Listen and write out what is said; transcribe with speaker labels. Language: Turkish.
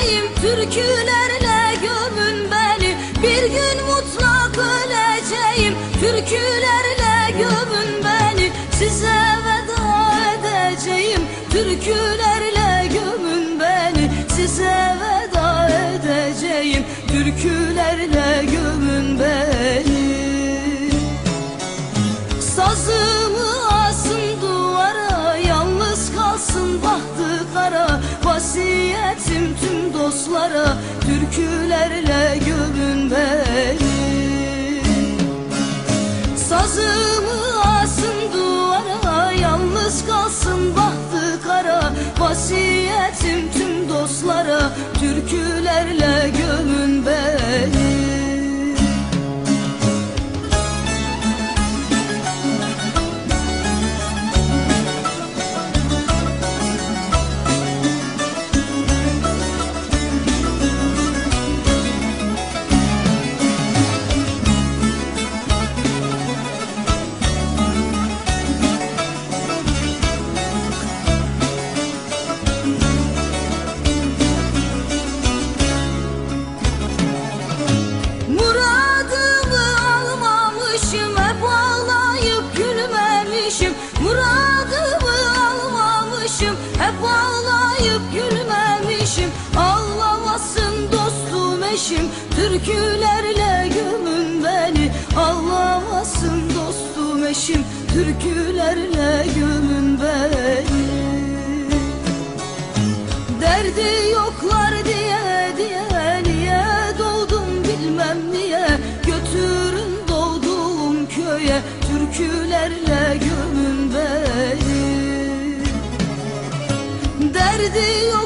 Speaker 1: öleceğim Türkülerle gömün beni. Bir gün mutlak öleceğim. Türkülerle gömün beni. Size veda edeceğim. Türkülerle gömün beni. Size veda edeceğim. Türkülerle gömün beni. Sazımı dostlara Türkülerle gömün beni. Sazımı eşim türkülerle gömün beni. Ağlamasın dostum eşim türkülerle gömün beni. Derdi yoklar diye diye niye doğdum bilmem niye. Götürün doğduğum köye türkülerle gömün beni. Derdi yoklar